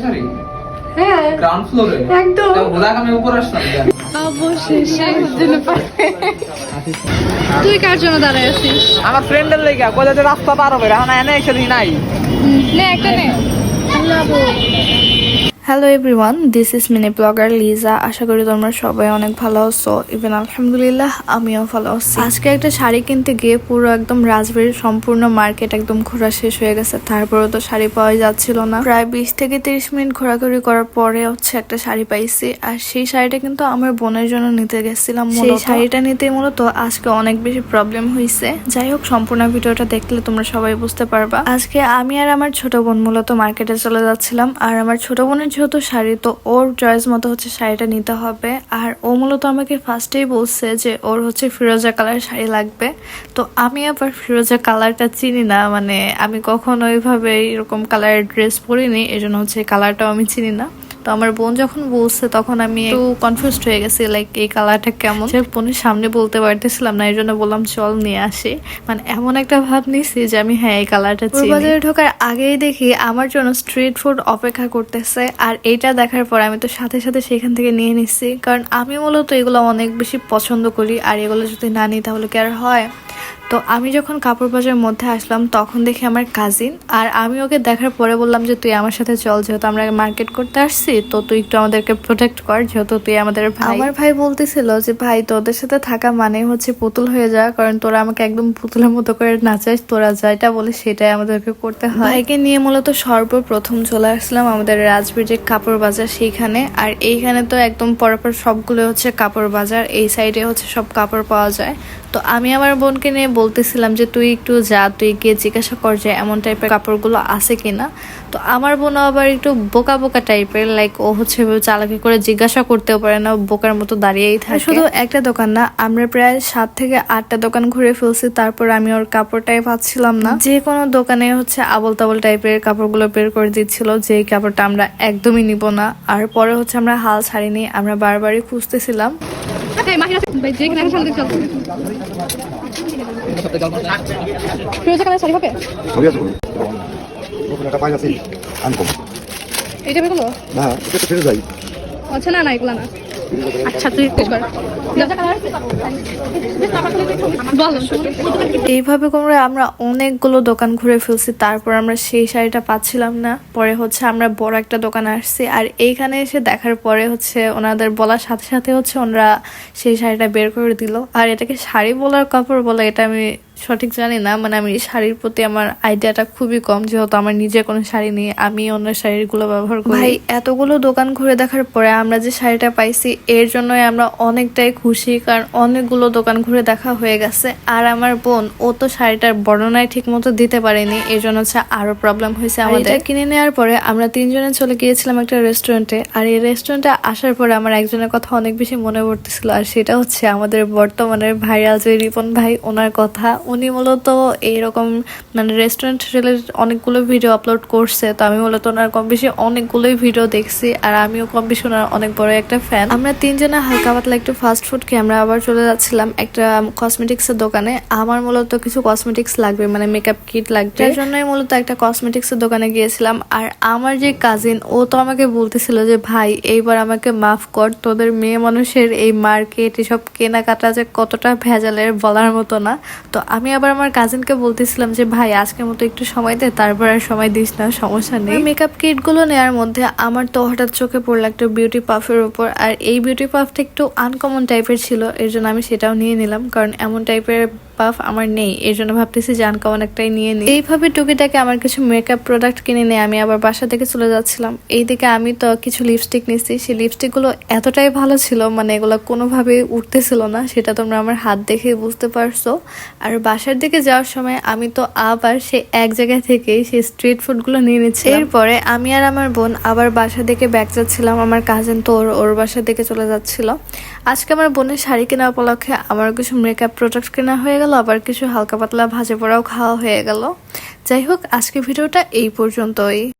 শাড়ি? হ্যাঁ। গ্রাউন্ড ফ্লোরে একদম। আমি উপরে আসলাম অবশেষে। জন্য তুই কার জন্য দাঁড়ায় আছিস? আমার ফ্রেন্ডের লেগে কোথায় যে রাস্তা পার হবে এখন এনে এসে নাই। নে একটা নে। Hello everyone this is mini blogger Liza আশা করি তোমরা সবাই অনেক ভালো আছো। ইভেন আলহামদুলিল্লাহ আমিও ভালো আছি। আজকে একটা শাড়ি কিনতে গিয়ে পুরো একদম রাজবাড়ির সম্পূর্ণ মার্কেট একদম ঘোরা শেষ হয়ে গেছে। তারপরেও তো শাড়ি পাওয়া যাচ্ছিল না। প্রায় বিশ থেকে তিরিশ মিনিট ঘোরাঘুরি করার পরে হচ্ছে একটা শাড়ি পাইছি। আর সেই শাড়িটা কিন্তু আমার বোনের জন্য নিতে গেছিলাম সেই শাড়িটা নিতে মূলত আজকে অনেক বেশি প্রবলেম হয়েছে যাই হোক সম্পূর্ণ ভিডিওটা দেখলে তোমরা সবাই বুঝতে পারবা। আজকে আমি আর আমার ছোট বোন মূলত মার্কেটে চলে যাচ্ছিলাম। আর আমার ছোট বোনের যেহেতু শাড়ি, তো ওর চয়েস মতো হচ্ছে শাড়িটা নিতে হবে। আর ও মূলত আমাকে ফার্স্টেই বলছে যে ওর হচ্ছে ফিরোজা কালার শাড়ি লাগবে। তো আমি আবার ফিরোজা কালারটা চিনি না মানে আমি কখনো ওইভাবে এরকম কালারের ড্রেস পরিনি এই জন্য হচ্ছে কালারটাও আমি চিনি না। তো আমার বোন যখন বলছে তখন আমি একটু কনফিউজড হয়ে গেছি লাইক এই কালারটা কেমন? সে বোনের সামনে বলতে পারতেছিলাম না এই জন্য বললাম চল নিয়ে আসি। মানে এমন একটা ভাব নিছি যে আমি হ্যাঁ এই কালারটা চিনি। বাজারে ঢোকার আগেই দেখি আমার জন্য স্ট্রিট ফুড অপেক্ষা করতেছে আর এইটা দেখার পর আমি তো সাথে সাথে সেখান থেকে নিয়ে নিচ্ছি কারণ আমি মূলত এগুলো অনেক বেশি পছন্দ করি আর এগুলো যদি না নিই তাহলে কি আর হয়? তো আমি যখন কাপড় বাজারের মধ্যে আসলাম তখন দেখি আমার কাজিন আর আমি ওকে দেখার পরে বললাম যে তুই আমার সাথে চল যেহেতু আমরা মার্কেট করতে আসছি তো তুই একটু আমাদেরকে প্রোটেক্ট কর যেহেতু তুই আমাদের ভাই। আমার ভাই বলতেছিল যে ভাই তোদের সাথে থাকা মানে হচ্ছে পুতুল হয়ে যাওয়া কারণ তোরা আমাকে একদম পুতুলের মতো করে নাচাস তোরা যেটা বলে সেটাই আমাদেরকে করতে হয়। ভাইকে নিয়ে মূলত সর্বপ্রথম চলে আসলাম আমাদের রাজবীর যে কাপড় বাজার সেইখানে আর এইখানে তো একদম পরপর সবগুলো হচ্ছে কাপড় বাজার এই সাইডে হচ্ছে সব কাপড় পাওয়া যায়। তো আমি আমার বোনকে নিয়ে বলতেছিলাম যে তুই একটু যা তুই গিয়ে জিজ্ঞাসা কর যে এমন টাইপের কাপড়গুলো আছে কিনা? তো আমার বোন আবার একটু বোকা বোকা টাইপের লাইক ও হচ্ছে চালাকি করে জিজ্ঞাসা করতেও পারে না বোকার মতো দাঁড়িয়েই থাকে। শুধু একটা দোকান না আমরা প্রায় সাত থেকে আটটা দোকান ঘুরে ফেলছি তারপর আমি ওর কাপড়টাই পাচ্ছিলাম না। যে কোনো দোকানে হচ্ছে আবল তাবল টাইপের কাপড়গুলো বের করে দিচ্ছিল যে কাপড়টা আমরা একদমই নিব না। আর পরে হচ্ছে আমরা হাল ছাড়িনি আমরা বারবারই খুঁজতেছিলাম। আছে বেগুলো না এটা ফিরে যাই আচ্ছা না না এগুলা না। আচ্ছা এইভাবে করে আমরা অনেকগুলো দোকান ঘুরে ফেলছি, তারপর আমরা সেই শাড়িটা পাচ্ছিলাম না। পরে হচ্ছে আমরা বড় একটা দোকানে আসছি, আর এইখানে এসে দেখার পরে হচ্ছে ওনাদের বলার সাথে সাথে হচ্ছে ওনারা সেই শাড়িটা বের করে দিল। আর এটাকে শাড়ি বলার কাপড় বলে এটা আমি সঠিক জানি না মানে আমি শাড়ির প্রতি আমার আইডিয়াটা খুবই কম যেহেতু আমার নিজের কোনো শাড়ি নেই আমি অন্য শাড়িগুলো ব্যবহার করি। ভাই এতগুলো দোকান ঘুরে দেখার পরে আমরা যে শাড়িটা পাইছি এর জন্যই আমরা অনেকটাই খুশি কারণ অনেকগুলো দোকান ঘুরে দেখা হয়ে গেছে আর আমার বোন ও তো শাড়িটার বর্ণনায় ঠিক মতো দিতে পারেনি এর জন্য হচ্ছে আরও প্রবলেম হয়েছে আমাদের। কিনে নেওয়ার পরে আমরা তিনজনে চলে গিয়েছিলাম একটা রেস্টুরেন্টে আর এই রেস্টুরেন্টে আসার পরে আমার একজনের কথা অনেক বেশি মনে পড়তেছিল আর সেটা হচ্ছে আমাদের বর্তমানের ভাইরাল যে রিপন ভাই ওনার কথা উনি মূলত এইরকম মানে রেস্টুরেন্ট রিলেটেড অনেকগুলো ভিডিও আপলোড করছে তো আমি মূলত ওনার কম বেশি অনেকগুলোই ভিডিও দেখছি আর আমিও কম বেশি ওনার অনেক বড় একটা ফ্যান আমরা তিনজনে হালকা পাতলা একটু ফাস্ট ফুড খেয়ে আমরা আবার চলে যাচ্ছিলাম একটা কসমেটিক্সের দোকানে। আমার মূলত কিছু কসমেটিক্স লাগবে মানে মেকআপ কিট লাগবে। তার জন্যই মূলত একটা কসমেটিক্সের দোকানে গিয়েছিলাম আর আমার যে কাজিন ও তো আমাকে বলতেছিল যে ভাই এইবার আমাকে মাফ কর তোদের মেয়ে মানুষের এই মার্কেট এসব কেনাকাটা যে কতটা ভেজালের বলার মতো না। তো আমি আবার আমার কাজিনকে বলতেছিলাম যে, ভাই, আজকের মতো একটু সময় দে, তারপর আর সময় দিস না, সমস্যা নেই। মেকআপ কিটগুলো নেওয়ার মধ্যে আমার তো হঠাৎ চোখে পড়ল একটা বিউটি পাফের উপর, আর এই বিউটি পাফটা একটু আনকমন টাইপের ছিল, এর জন্য আমি সেটাও নিয়ে নিলাম, কারণ এমন টাইপের পাফ আমার নেই, এর জন্য ভাবতেছি যে আনকমন একটাই নিয়ে নিই। এইভাবে টুকিটাকে আমার কিছু মেকআপ প্রোডাক্ট কিনে নিয়ে আমি আবার বাসা থেকে চলে যাচ্ছিলাম। এইদিকে আমি তো কিছু লিপস্টিক নিচ্ছি সেই লিপস্টিকগুলো এতটাই ভালো ছিল মানে এগুলো কোনোভাবেই উঠতেছিল না, সেটা তোমরা আমার হাত দেখে বুঝতে পারছ। আর বাসার দিকে যাওয়ার সময় আমি তো আবার সে এক জায়গা থেকেই সেই স্ট্রিট ফুডগুলো নিয়ে নিচ্ছি এরপরে আমি আর আমার বোন আবার বাসা থেকে ব্যাগ যাচ্ছিলাম, আমার কাজিন তো ওর ওর বাসার দিকে চলে যাচ্ছিল। আজকে আমার বোনের শাড়ি কেনা উপলক্ষে আমার কিছু মেকআপ প্রোডাক্ট কেনা হয়ে গেল, আবার কিছু হালকা পাতলা ভাজে পোড়াও খাওয়া হয়ে গেল। যাই হোক আজকে ভিডিওটা এই পর্যন্তই।